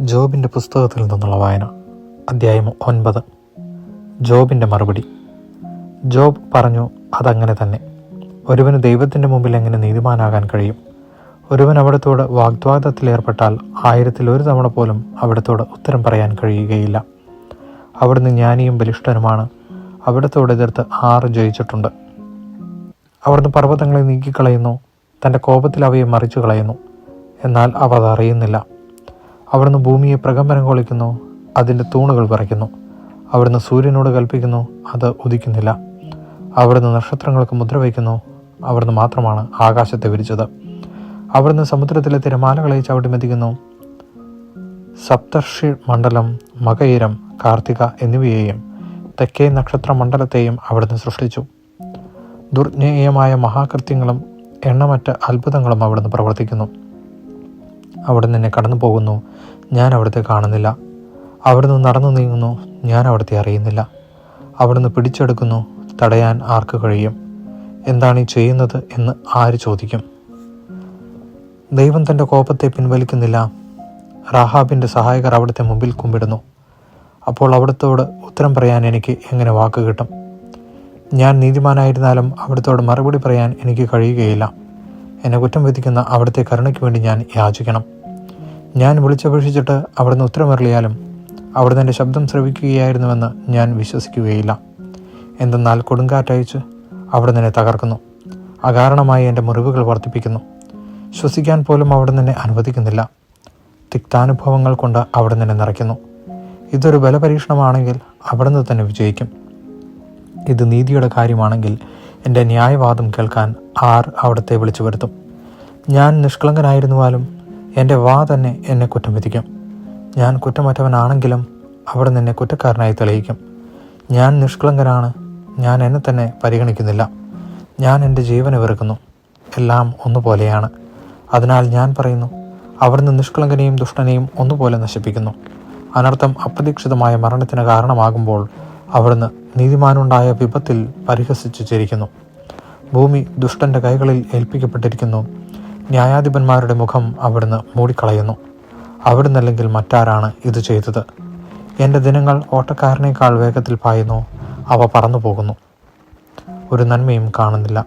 ജോബിന്റെ പുസ്തകത്തിൽ നിന്നുള്ള വായന അധ്യായം ഒൻപത്. ജോബിന്റെ മറുപടി. ജോബ് പറഞ്ഞു അതങ്ങനെ തന്നെ. ഒരുവന് ദൈവത്തിന്റെ മുമ്പിൽ എങ്ങനെ നീതിമാനാകാൻ കഴിയും? ഒരുവൻ അവിടത്തോട് വാഗ്വാദത്തിലേർപ്പെട്ടാൽ ആയിരത്തിൽ ഒരു തവണ പോലും അവിടത്തോട് ഉത്തരം പറയാൻ കഴിയുകയില്ല. അവിടുന്ന് ജ്ഞാനിയും ബലിഷ്ഠനുമാണ്. അവിടത്തോട് എതിർത്ത് ആറ് ജയിച്ചിട്ടുണ്ട്. അവിടുന്ന് പർവതങ്ങളെ നീക്കിക്കളയുന്നു. തന്റെ കോപത്തിൽ അവയെ മറിച്ചു കളയുന്നു എന്നാൽ അവ അതറിയുന്നില്ല അവിടുന്ന് ഭൂമിയെ പ്രകമ്പനം കൊളിക്കുന്നു അതിന്റെ തൂണുകൾ പറിക്കുന്നു. അവിടുന്ന് സൂര്യനോട് കൽപ്പിക്കുന്നു അത് ഉദിക്കുന്നില്ല. അവിടുന്ന് നക്ഷത്രങ്ങൾക്ക് മുദ്ര വയ്ക്കുന്നു അവിടുന്ന് മാത്രമാണ് ആകാശത്തെ വിരിച്ചത്. അവിടുന്ന് സമുദ്രത്തിലെ തിരമാലകളെ ചവിട്ടിമെത്തിക്കുന്നു സപ്തർഷി മണ്ഡലം മകയിരം കാർത്തിക എന്നിവയെയും തെക്കേ നക്ഷത്ര മണ്ഡലത്തെയും അവിടുന്ന് സൃഷ്ടിച്ചു. ദുർജ്ഞേയമായ മഹാകൃത്യങ്ങളും എണ്ണമറ്റ അത്ഭുതങ്ങളും അവിടുന്ന് പ്രവർത്തിക്കുന്നു. അവിടുന്ന് നിന്നെ കടന്നു പോകുന്നു. ഞാൻ അവിടുത്തെ കാണുന്നില്ല. അവിടുന്ന് നടന്നു നീങ്ങുന്നു. ഞാൻ അവിടുത്തെ അറിയുന്നില്ല. അവിടുന്ന് പിടിച്ചെടുക്കുന്നു. തടയാൻ ആർക്ക് കഴിയും? എന്താണ് ഈ ചെയ്യുന്നത് എന്ന് ആര് ചോദിക്കും? ദൈവം തന്റെ കോപത്തെ പിൻവലിക്കുന്നില്ല. റാഹാബിന്റെ സഹായകർ അവിടുത്തെ മുമ്പിൽ കുമ്പിടുന്നു. അപ്പോൾ അവിടുത്തോട് ഉത്തരം പറയാൻ എനിക്ക് എങ്ങനെ വാക്ക് കിട്ടും? ഞാൻ നീതിമാനായിരുന്നാലും അവിടുത്തോട് മറുപടി പറയാൻ എനിക്ക് കഴിയുകയില്ല. എന്നെ കുറ്റം വിധിക്കുന്ന അവിടുത്തെ കരുണയ്ക്ക് വേണ്ടി ഞാൻ യാചിക്കണം. ഞാൻ വിളിച്ചപേക്ഷിച്ചിട്ട് അവിടുന്ന് ഉത്തരമറിയാലും അവിടുന്ന് എന്റെ ശബ്ദം ശ്രവിക്കുകയായിരുന്നുവെന്ന് ഞാൻ വിശ്വസിക്കുകയില്ല. എന്തെന്നാൽ കൊടുങ്കാറ്റയച്ച് അവിടുന്ന് എന്നെ തകർക്കുന്നു. അകാരണമായി എന്റെ മുറിവുകൾ വർദ്ധിപ്പിക്കുന്നു. ശ്വസിക്കാൻ പോലും അവിടുന്ന് എന്നെ അനുവദിക്കുന്നില്ല. തിക്താനുഭവങ്ങൾ കൊണ്ട് അവിടുന്ന് എന്നെ നിറയ്ക്കുന്നു. ഇതൊരു ബലപരീക്ഷണമാണെങ്കിൽ അവിടുന്ന് തന്നെ വിജയിക്കും. ഇത് നീതിയുടെ കാര്യമാണെങ്കിൽ എന്റെ ന്യായവാദം കേൾക്കാൻ ആർ അവിടുത്തെ വിളിച്ചു വരുത്തും. ഞാൻ നിഷ്കളങ്കനായിരുന്നുവാലും എന്റെ വാ തന്നെ എന്നെ കുറ്റം വിധിക്കും. ഞാൻ കുറ്റമറ്റവനാണെങ്കിലും അവിടെ നിന്നെ കുറ്റക്കാരനായി തെളിയിക്കും. ഞാൻ നിഷ്കളങ്കനാണ്. ഞാൻ എന്നെ തന്നെ പരിഗണിക്കുന്നില്ല. ഞാൻ എന്റെ ജീവനെ വെറുക്കുന്നു. എല്ലാം ഒന്നുപോലെയാണ്. അതിനാൽ ഞാൻ പറയുന്നു അവിടുന്ന് നിഷ്കളങ്കനെയും ദുഷ്ടനെയും ഒന്നുപോലെ നശിപ്പിക്കുന്നു. അനർത്ഥം അപ്രതീക്ഷിതമായ മരണത്തിന് കാരണമാകുമ്പോൾ അവിടുന്ന് നീതിമാനുണ്ടായ വിപത്തിൽ പരിഹസിച്ചു ചിരിക്കുന്നു. ഭൂമി ദുഷ്ടന്റെ കൈകളിൽ ഏൽപ്പിക്കപ്പെട്ടിരിക്കുന്നു. ന്യായാധിപന്മാരുടെ മുഖം അവിടുന്ന് മൂടിക്കളയുന്നു. അവിടുന്നല്ലെങ്കിൽ മറ്റാരാണ് ഇത് ചെയ്തത്? എന്റെ ദിനങ്ങൾ ഓട്ടക്കാരനേക്കാൾ വേഗത്തിൽ പായുന്നു. അവ പറന്നു പോകുന്നു ഒരു നന്മയും കാണുന്നില്ല.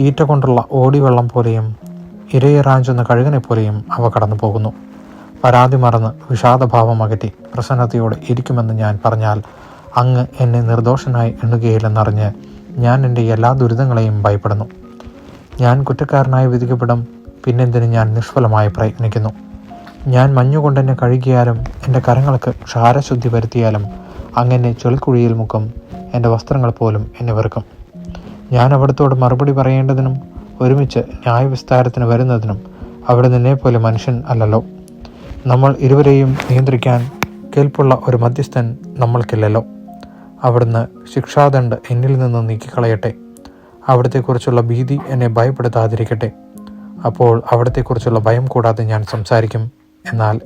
ഈറ്റ കൊണ്ടുള്ള ഓടിവെള്ളം പോലെയും ഇരയിറാഞ്ചുന്ന കഴുകനെ പോലെയും അവ കടന്നു പോകുന്നു പരാതി മറന്ന് വിഷാദഭാവം അകറ്റി പ്രസന്നതയോടെ ഇരിക്കുമെന്ന് ഞാൻ പറഞ്ഞാൽ അങ്ങ് എന്നെ നിർദോഷനായി എണ്ണുകയില്ലെന്നറിഞ്ഞ് ഞാൻ എന്റെ എല്ലാ ദുരിതങ്ങളെയും ഭയപ്പെടുന്നു. ഞാൻ കുറ്റക്കാരനായി വിധിക്കപ്പെടും. പിന്നെന്തിന് ഞാൻ നിഷ്ഫലമായി പ്രയത്നിക്കുന്നു? ഞാൻ മഞ്ഞുകൊണ്ട് എന്നെ കഴുകിയാലും എന്റെ കരങ്ങൾക്ക് ക്ഷാരശുദ്ധി വരുത്തിയാലും അങ്ങനെ ചൊൽക്കുഴിയിൽ മുക്കും എന്റെ വസ്ത്രങ്ങൾ പോലും എന്നെ വെറുക്കും. ഞാൻ അവിടത്തോട് മറുപടി പറയേണ്ടതിനും ഒരുമിച്ച് ന്യായവിസ്താരത്തിന് വരുന്നതിനും അവിടെ നിന്നെ പോലെ മനുഷ്യൻ അല്ലല്ലോ. നമ്മൾ ഇരുവരെയും നിയന്ത്രിക്കാൻ കേൾപ്പുള്ള ഒരു മധ്യസ്ഥൻ നമ്മൾക്കില്ലല്ലോ. അവിടുന്ന് ശിക്ഷാദണ്ഡ് എന്നിൽ നിന്ന് നീക്കിക്കളയട്ടെ. അവിടത്തെക്കുറിച്ചുള്ള ഭീതി എന്നെ ഭയപ്പെടുത്താതിരിക്കട്ടെ. അപ്പോൾ അവിടത്തെക്കുറിച്ചുള്ള ഭയം കൂടാതെ ഞാൻ സംസാരിക്കും. എന്നാൽ